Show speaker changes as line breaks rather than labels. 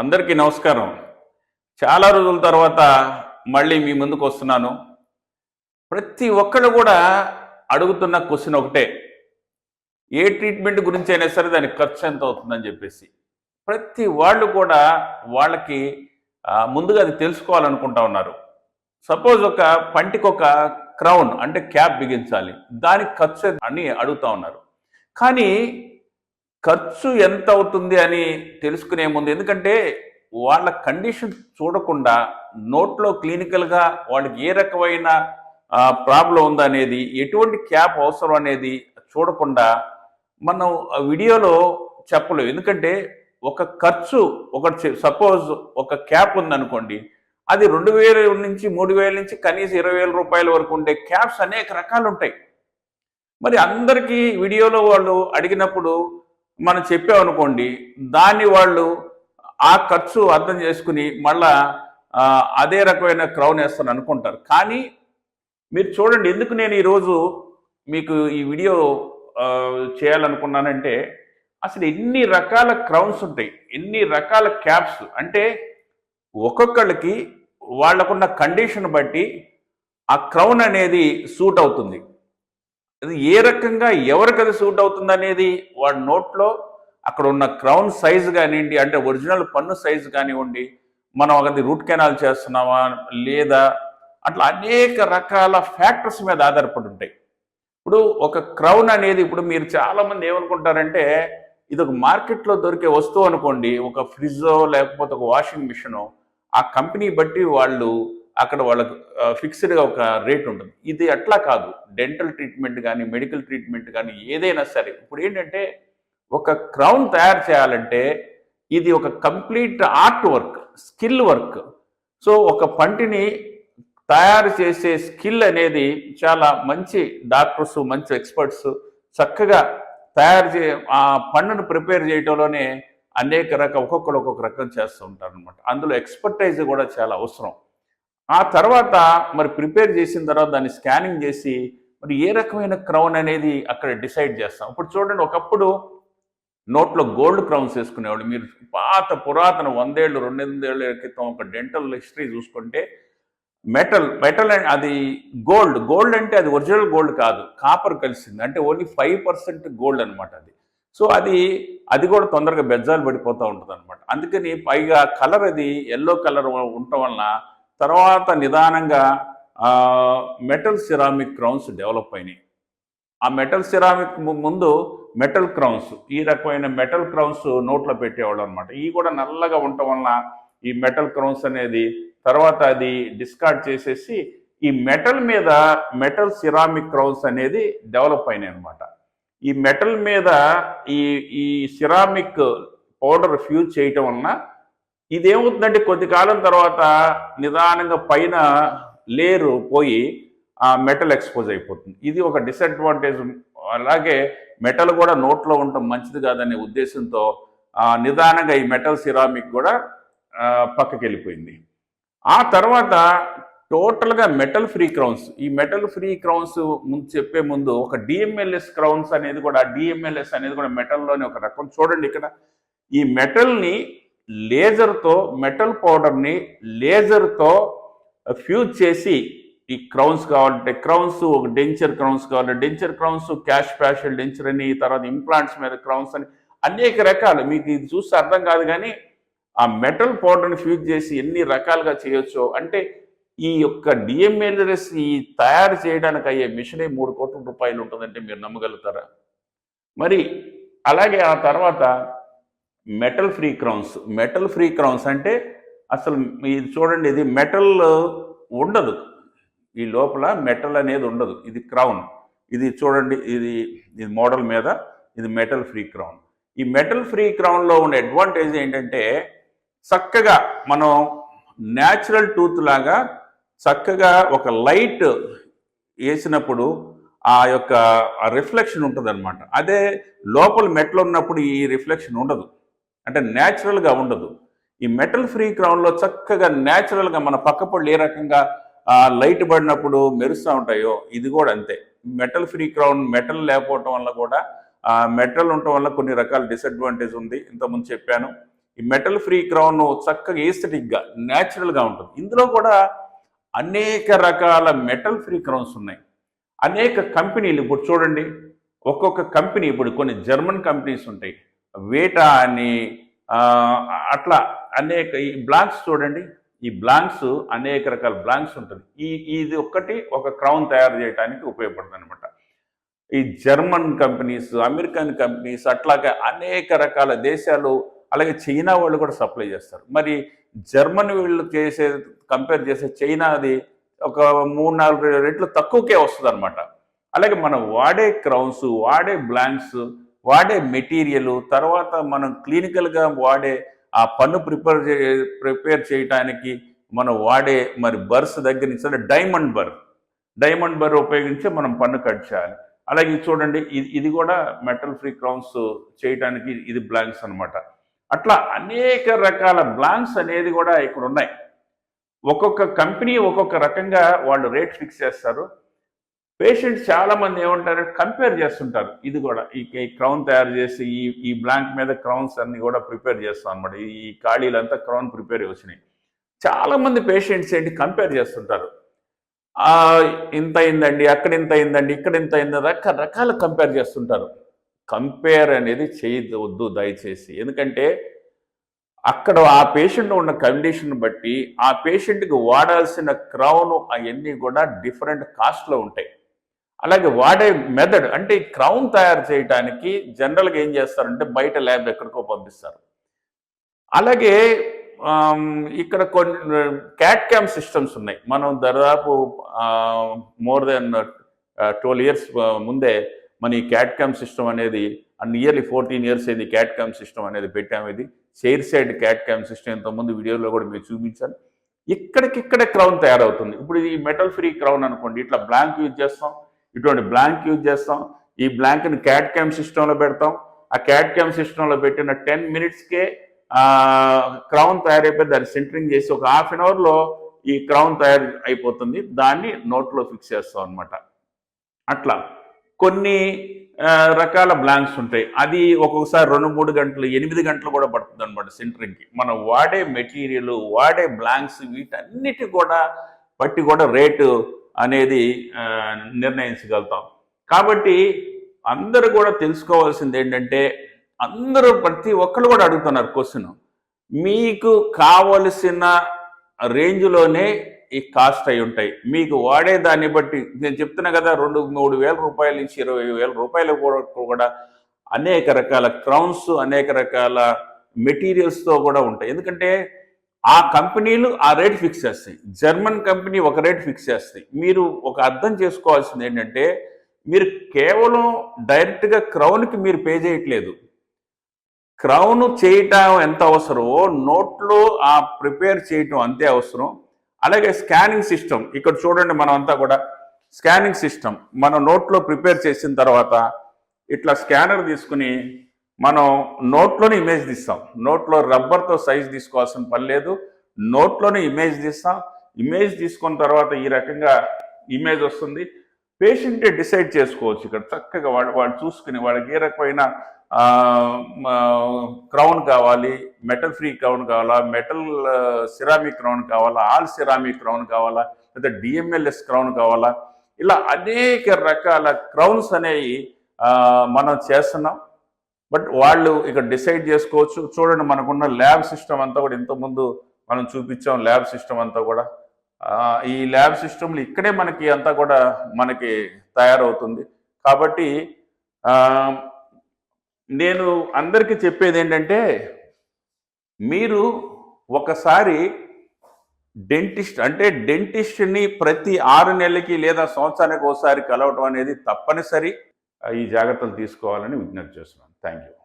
అందరికీ నమస్కారం. చాలా రోజుల తర్వాత మళ్ళీ మీ ముందుకు వస్తున్నాను. ప్రతి ఒక్కళ్ళు కూడా అడుగుతున్న క్వశ్చన్ ఒకటే. ఏ ట్రీట్మెంట్ గురించి అయినా సరే దానికి ఖర్చు ఎంత అవుతుందని చెప్పేసి. ప్రతి వాళ్ళు కూడా వాళ్ళకి ముందుగా అది తెలుసుకోవాలనుకుంటా ఉన్నారు. సపోజ్ ఒక పంటికి ఒక క్రౌన్ అంటే క్యాప్ బిగించాలి. దానికి ఖర్చు అని అడుగుతా ఉన్నారు. కానీ ఖర్చు ఎంత అవుతుంది అని తెలుసుకునే ముందు ఎందుకంటే వాళ్ళ కండిషన్ చూడకుండా నోట్లో క్లినికల్గా వాళ్ళకి ఏ రకమైన ప్రాబ్లం ఉందనేది ఎటువంటి క్యాప్ అవసరం అనేది చూడకుండా మనం ఆ వీడియోలో చెప్పలేము ఎందుకంటే ఒక ఖర్చు ఒక సపోజ్ ఒక క్యాప్ ఉందనుకోండి అది రెండు వేల నుంచి మూడు వేల నుంచి కనీసం ఇరవై వేల రూపాయల వరకు ఉండే క్యాప్స్ అనేక రకాలు ఉంటాయి మరి అందరికీ వీడియోలో వాళ్ళు అడిగినప్పుడు మనం చెప్పామనుకోండి దాన్ని వాళ్ళు ఆ ఖర్చు అర్థం చేసుకుని మళ్ళా అదే రకమైన క్రౌన్ వేస్తాను అనుకుంటారు. కానీ మీరు చూడండి ఎందుకు నేను ఈరోజు మీకు ఈ వీడియో చేయాలనుకున్నానంటే అసలు ఎన్ని రకాల క్రౌన్స్ ఉంటాయి ఎన్ని రకాల క్యాప్స్. అంటే ఒక్కొక్కళ్ళకి వాళ్ళకున్న కండిషన్ బట్టి ఆ క్రౌన్ అనేది సూట్ అవుతుంది. అది ఏ రకంగా ఎవరికి అది సూట్ అవుతుంది అనేది వాడి నోట్లో అక్కడ ఉన్న క్రౌన్ సైజ్ కానివ్వండి అంటే ఒరిజినల్ పన్ను సైజ్ కానివ్వండి మనం అది రూట్ కెనాల్ చేస్తున్నామా లేదా అట్లా అనేక రకాల ఫ్యాక్టర్స్ మీద ఆధారపడి ఉంటాయి. ఇప్పుడు ఒక క్రౌన్ అనేది ఇప్పుడు మీరు చాలా మంది ఏమనుకుంటారంటే ఇది ఒక మార్కెట్లో దొరికే వస్తువు అనుకోండి ఒక ఫ్రిడ్జో లేకపోతే ఒక వాషింగ్ మిషనో ఆ కంపెనీ బట్టి వాళ్ళు అక్కడ వాళ్ళకు ఫిక్స్డ్గా ఒక రేట్ ఉంటుంది. ఇది అట్లా కాదు. డెంటల్ ట్రీట్మెంట్ కానీ మెడికల్ ట్రీట్మెంట్ కానీ ఏదైనా సరే ఇప్పుడు ఏంటంటే ఒక క్రౌన్ తయారు చేయాలంటే ఇది ఒక complete art work skill work so ఒక పంటిని తయారు చేసే స్కిల్ అనేది చాలా మంచి డాక్టర్స్ మంచి ఎక్స్పర్ట్స్ చక్కగా తయారు చే ఆ పండును ప్రిపేర్ చేయడంలోనే అనేక రకాల ఒక్కొక్కరు ఒక్కొక్క రకం చేస్తూ ఉంటారు అనమాట అందులో ఎక్స్పర్టైజ్ కూడా చాలా అవసరం. ఆ తర్వాత మరి ప్రిపేర్ చేసిన తర్వాత దాన్ని స్కానింగ్ చేసి మరి ఏ రకమైన క్రౌన్ అనేది అక్కడ డిసైడ్ చేస్తాం. ఇప్పుడు చూడండి ఒకప్పుడు నోట్లో గోల్డ్ క్రౌన్స్ వేసుకునేవాళ్ళు. మీరు పాత పురాతన వందేళ్ళు రెండేళ్ళ క్రితం ఒక డెంటల్ హిస్టరీ చూసుకుంటే మెటల్ మెటల్ అండ్ అది గోల్డ్. గోల్డ్ అంటే అది ఒరిజినల్ గోల్డ్ కాదు. కాపర్ కలిసింది. అంటే ఓన్లీ ఫైవ్ పర్సెంట్ గోల్డ్ అనమాట అది. సో అది అది కూడా తొందరగా బెజ్జాలు పడిపోతూ ఉంటుంది అనమాట అందుకని పైగా కలర్ అది ఎల్లో కలర్ ఉండటం వలన తర్వాత నిదానంగా మెటల్ సిరామిక్ క్రౌన్స్ డెవలప్ అయినాయి. ఆ మెటల్ సిరామిక్ ముందు మెటల్ క్రౌన్స్ ఈ రకమైన మెటల్ క్రౌన్స్ నోట్లో పెట్టేవాళ్ళు అనమాట ఇవి కూడా నల్లగా ఉండటం వలన ఈ మెటల్ క్రౌన్స్ అనేది తర్వాత అది డిస్కార్డ్ చేసేసి ఈ మెటల్ మీద మెటల్ సిరామిక్ క్రౌన్స్ అనేది డెవలప్ అయినాయి అనమాట ఈ మెటల్ మీద ఈ ఈ సిరామిక్ పౌడర్ ఫ్యూజ్ చేయటం వలన ఇదేమవుతుందంటే కొద్ది కాలం తర్వాత నిదానంగా పైన లేరు పోయి ఆ మెటల్ ఎక్స్పోజ్ అయిపోతుంది. ఇది ఒక డిసడ్వాంటేజ్. అలాగే మెటల్ కూడా నోట్లో ఉండటం మంచిది కాదనే ఉద్దేశంతో నిదానంగా ఈ మెటల్ సిరామిక్ కూడా పక్కకి వెళ్ళిపోయింది ఆ తర్వాత టోటల్గా మెటల్ ఫ్రీ క్రౌన్స్ ఈ మెటల్ ఫ్రీ క్రౌన్స్ ముందు చెప్పే ముందు ఒక డిఎంఎల్ఎస్ క్రౌన్స్ అనేది కూడా డిఎంఎల్ఎస్ అనేది కూడా మెటల్లోని ఒక రకం. చూడండి ఇక్కడ ఈ మెటల్ని లేజర్తో మెటల్ పౌడర్ని లేజర్తో ఫ్యూజ్ చేసి ఈ క్రౌన్స్ కావాలంటే క్రౌన్స్ ఒక డెంచర్ క్రౌన్స్ కావాలి denture crowns cast partial denture అని తర్వాత ఇంప్లాంట్స్ మీద క్రౌన్స్ అని అనేక రకాలు. మీకు ఇది చూస్తే అర్థం కాదు కానీ ఆ మెటల్ పౌడర్ని ఫ్యూజ్ చేసి ఎన్ని రకాలుగా చేయొచ్చో. అంటే ఈ యొక్క డిఎంఎల్ఎస్ ఈ తయారు చేయడానికి అయ్యే మిషనే మూడు కోట్ల రూపాయలు ఉంటుందంటే మీరు నమ్మగలుగుతారా? మరి అలాగే ఆ తర్వాత metal free crowns metal free crowns అంటే అసలు ఇది చూడండి ఇది మెటల్ ఉండదు. ఈ లోపల మెటల్ అనేది ఉండదు. ఇది క్రౌన్ ఇది చూడండి ఇది ఇది మోడల్ మీద ఇది మెటల్ ఫ్రీ క్రౌన్ ఈ మెటల్ ఫ్రీ క్రౌన్లో ఉన్న అడ్వాంటేజ్ ఏంటంటే చక్కగా మనం న్యాచురల్ టూత్ లాగా చక్కగా ఒక లైట్ వేసినప్పుడు ఆ యొక్క రిఫ్లెక్షన్ ఉంటుంది అనమాట అదే లోపల మెటల్ ఉన్నప్పుడు ఈ రిఫ్లెక్షన్ ఉండదు. అంటే న్యాచురల్గా ఉండదు. ఈ మెటల్ ఫ్రీ క్రౌన్లో చక్కగా న్యాచురల్గా మన పక్కపళ్ళు ఏ రకంగా లైట్ పడినప్పుడు మెరుస్తూ ఉంటాయో ఇది కూడా అంతే. మెటల్ ఫ్రీ క్రౌన్ మెటల్ లేకపోవటం వల్ల కూడా ఆ మెటల్ ఉండటం వల్ల కొన్ని రకాల డిసడ్వాంటేజ్ ఉంది. ఇంతకుముందు చెప్పాను. ఈ మెటల్ ఫ్రీ క్రౌన్ చక్కగా ఏస్థెటిక్గా న్యాచురల్గా ఉంటుంది. ఇందులో కూడా అనేక రకాల మెటల్ ఫ్రీ క్రౌన్స్ ఉన్నాయి. అనేక కంపెనీలు ఇప్పుడు చూడండి. ఒక్కొక్క కంపెనీ ఇప్పుడు కొన్ని జర్మన్ కంపెనీస్ ఉంటాయి. వేట అని అట్లా అనేక ఈ బ్లాంక్స్ చూడండి. ఈ బ్లాంక్స్ అనేక రకాల బ్లాంక్స్ ఉంటుంది. ఈ ఇది ఒక్కటి ఒక క్రౌన్ తయారు చేయడానికి ఉపయోగపడుతుంది అనమాట ఈ జర్మన్ కంపెనీస్ అమెరికన్ కంపెనీస్ అట్లాగే అనేక రకాల దేశాలు అలాగే చైనా వాళ్ళు కూడా సప్లై చేస్తారు. మరి జర్మన్ వీళ్ళు చేసే కంపేర్ చేసే చైనాది ఒక మూడు నాలుగు రెట్లు తక్కువకే వస్తుంది అనమాట అలాగే మనం వాడే క్రౌన్స్ వాడే బ్లాంక్స్ వాడే మెటీరియల్ తర్వాత మనం క్లినికల్గా వాడే ఆ పన్ను ప్రిపేర్ ప్రిపేర్ చేయడానికి మనం వాడే మరి బర్స్ దగ్గర నుంచి అంటే డైమండ్ బర్ డైమండ్ బర్ ఉపయోగించి మనం పన్ను కట్ చేయాలి. అలాగే ఇది చూడండి ఇది ఇది కూడా మెటల్ ఫ్రీ క్రౌన్స్ చేయడానికి ఇది బ్లాంక్స్ అన్నమాట. అట్లా అనేక రకాల బ్లాంక్స్ అనేది కూడా ఇక్కడ ఉన్నాయి ఒక్కొక్క కంపెనీ ఒక్కొక్క రకంగా వాళ్ళు రేట్ ఫిక్స్ చేస్తారు. పేషెంట్స్ చాలామంది ఏమంటారు? కంపేర్ చేస్తుంటారు. ఇది కూడా ఈ క్రౌన్ తయారు చేసి ఈ ఈ బ్లాంక్ మీద క్రౌన్స్ అన్ని కూడా ప్రిపేర్ చేస్తాం అనమాట ఈ ఖాళీలంతా క్రౌన్ ప్రిపేర్ వచ్చినాయి. చాలామంది పేషెంట్స్ ఏంటి? కంపేర్ చేస్తుంటారు. ఇంత అయిందండి అక్కడ ఇంత అయిందండి ఇక్కడ ఇంత అయింది రకరకాల కంపేర్ చేస్తుంటారు. కంపేర్ అనేది చేయవద్దు దయచేసి. ఎందుకంటే అక్కడ ఆ పేషెంట్ ఉన్న కండిషన్ బట్టి ఆ పేషెంట్కి వాడాల్సిన క్రౌన్ అవన్నీ కూడా డిఫరెంట్ కాస్ట్లో ఉంటాయి. అలాగే వాడే మెథడ్ అంటే క్రౌన్ తయారు చేయడానికి జనరల్గా ఏం చేస్తారంటే బయట ల్యాబ్ ఎక్కడికో పంపిస్తారు. అలాగే ఇక్కడ కొన్ని క్యాట్ క్యామ్ సిస్టమ్స్ ఉన్నాయి. మనం దాదాపు మోర్ దెన్ ట్వెల్వ్ ఇయర్స్ ముందే మన ఈ క్యాట్ క్యామ్ సిస్టమ్ అనేది నియర్లీ ఫోర్టీన్ ఇయర్స్ అయింది క్యాట్ క్యామ్ సిస్టమ్ అనేది పెట్టాము ఇది. Chair side CAD CAM system ఇంతకుముందు వీడియోలో కూడా మీరు చూపించాను. ఇక్కడికిక్కడే క్రౌన్ తయారవుతుంది. ఇప్పుడు ఈ మెటల్ ఫ్రీ క్రౌన్ అనుకోండి ఇట్లా బ్లాంక్ యూజ్ చేస్తాం. ఇటువంటి బ్లాంక్ యూజ్ చేస్తాం. ఈ బ్లాంక్ని క్యాట్ క్యామ్ సిస్టంలో పెడతాం. ఆ క్యాట్ క్యామ్ సిస్టంలో పెట్టిన టెన్ మినిట్స్కే క్రౌన్ తయారైపోయి దాన్ని సెంటరింగ్ చేసి ఒక హాఫ్ అన్ అవర్లో ఈ క్రౌన్ తయారు అయిపోతుంది దాన్ని నోట్లో ఫిక్స్ చేస్తాం అనమాట అట్లా. కొన్ని రకాల బ్లాంక్స్ ఉంటాయి. అది ఒక్కొక్కసారి రెండు మూడు గంటలు ఎనిమిది గంటలు కూడా పడుతుంది అనమాట సెంటరింగ్కి మనం వాడే మెటీరియల్ వాడే బ్లాంక్స్ వీటన్నిటి కూడా బట్టి కూడా రేటు అనేది నిర్ణయించగలుగుతాం. కాబట్టి అందరూ కూడా తెలుసుకోవాల్సింది ఏంటంటే అందరూ ప్రతి ఒక్కరు కూడా అడుగుతున్నారు క్వశ్చన్. మీకు కావలసిన రేంజ్లోనే ఈ కాస్ట్ అయి ఉంటాయి. మీకు వాడే దాన్ని బట్టి నేను చెప్తున్నా కదా రెండు మూడు వేల రూపాయల నుంచి ఇరవై వేల రూపాయల కూడా కూడా అనేక రకాల క్రౌన్స్ అనేక రకాల మెటీరియల్స్తో కూడా ఉంటాయి. ఎందుకంటే ఆ కంపెనీలు ఆ రేట్ ఫిక్స్ చేస్తాయి. జర్మన్ కంపెనీ ఒక రేట్ ఫిక్స్ చేస్తాయి. మీరు ఒక అర్థం చేసుకోవాల్సింది ఏంటంటే మీరు కేవలం డైరెక్ట్గా క్రౌన్కి మీరు పే చేయట్లేదు. క్రౌన్ చేయటం ఎంత అవసరమో నోట్లో ఆ ప్రిపేర్ చేయటం అంతే అవసరం. అలాగే స్కానింగ్ సిస్టమ్ ఇక్కడ చూడండి మనం అంతా కూడా స్కానింగ్ సిస్టమ్ మనం నోట్లో ప్రిపేర్ చేసిన తర్వాత ఇట్లా స్కానర్ తీసుకుని మనం నోట్లోని ఇమేజ్ తీస్తాం. నోట్లో రబ్బర్తో సైజ్ తీసుకోవాల్సిన పని లేదు. నోట్లోనే ఇమేజ్ తీస్తాం. ఇమేజ్ తీసుకున్న తర్వాత ఈ రకంగా ఇమేజ్ వస్తుంది. పేషెంటే డిసైడ్ చేసుకోవచ్చు ఇక్కడ. చక్కగా వాడు వాడు చూసుకుని వాళ్ళకి ఏ రకమైన క్రౌన్ కావాలి మెటల్ ఫ్రీ క్రౌన్ కావాలా మెటల్ సిరామిక్ క్రౌన్ కావాలా ఆల్ సిరామిక్ క్రౌన్ కావాలా లేదా డిఎంఎల్ఎస్ క్రౌన్ కావాలా ఇలా అనేక రకాల క్రౌన్స్ అనేవి మనం చేస్తున్నాం. బట్ వాళ్ళు ఇక్కడ డిసైడ్ చేసుకోవచ్చు. చూడండి మనకున్న ల్యాబ్ సిస్టమ్ అంతా కూడా ఇంతకుముందు మనం చూపించాం ల్యాబ్ సిస్టమ్ అంతా కూడా. ఈ ల్యాబ్ సిస్టమ్లు ఇక్కడే మనకి అంతా కూడా మనకి తయారవుతుంది. కాబట్టి నేను అందరికీ చెప్పేది ఏంటంటే మీరు ఒకసారి డెంటిస్ట్ అంటే డెంటిస్ట్ని ప్రతి ఆరు నెలలకి లేదా సంవత్సరానికి ఒకసారి కలవటం అనేది తప్పనిసరి. ఈ జాగ్రత్తలు తీసుకోవాలని విజ్ఞప్తి చేస్తున్నాను. Thank you.